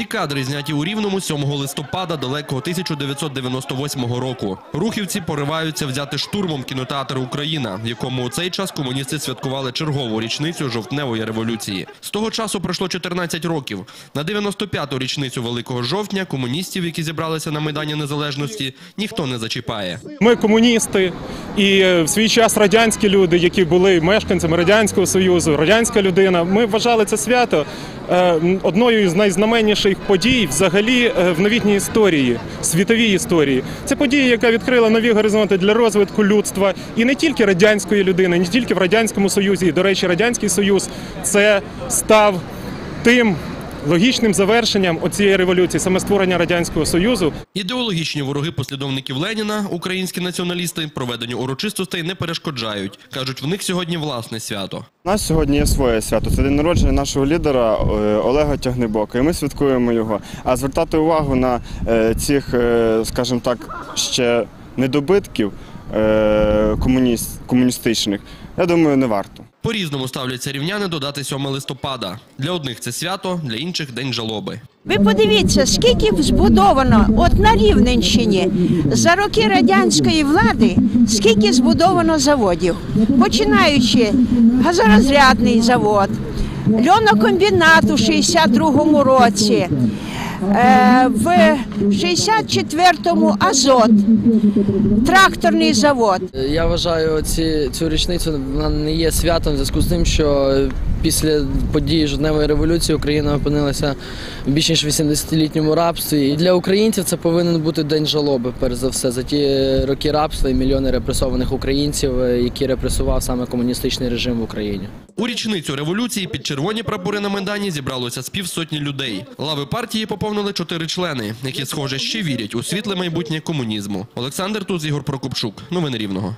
Ці кадри зняті у Рівному 7 листопада далекого 1998 року. Рухівці пориваються взяти штурмом кінотеатр Україна, в якому у цей час комуністи святкували чергову річницю жовтневої революції. З того часу пройшло 14 років. На 95-ту річницю Великого жовтня комуністів, які зібралися на майдані Незалежності, ніхто не зачіпає. Ми комуністи, і е, в свій час радянські люди, які були мешканцями радянського союзу, радянська людина. Ми вважали це свято е, одною з найзнаменніших подій взагалі е, в новітній історії, світовій історії. Це подія, яка відкрила нові горизонти для розвитку людства і не тільки радянської людини, не тільки в радянському союзі. І, до речі, радянський союз це став тим. Логічним завершенням оцієї революції, саме створення радянського союзу, Ідеологічні вороги послідовників Леніна, українські націоналісти, проведенню урочистостей не перешкоджають. кажуть, в них сьогодні власне свято. У нас сьогодні є своє свято. Це день народження нашого лідера е, Олега Тягнебока, і ми святкуємо його. А звертати увагу на е, цих, е, скажімо так, ще недобитків комуніст- комуністичних, я думаю, не варто. По-різному ставляться рівняни додати 7 листопада. Для одних це свято, для інших день жалоби. Ви подивіться, скільки збудовано от на Рівненщині за роки радянської влади, скільки збудовано заводів, починаючи газорозрядний завод, льонокомбінат у 62-му році. Е, В 64-му азот, тракторний завод. Я вважаю ці, цю річницю вона не є святом в зв'язку з тим, що після подій жодневої революції Україна опинилася в більш ніж 80-літньому рабстві. І для українців це повинен бути день жалоби, перш за все, за ті роки рабства і мільйони репресованих українців, е, які репресував саме комуністичний режим в Україні. У річницю революції під червоні прапори на майдані зібралося з півсотні людей. Лави партії поповнили чотири члени, які, схоже, ще вірять у світле майбутнє комунізму. Олександр Туз, Ігор Прокопчук. Новини Рівного.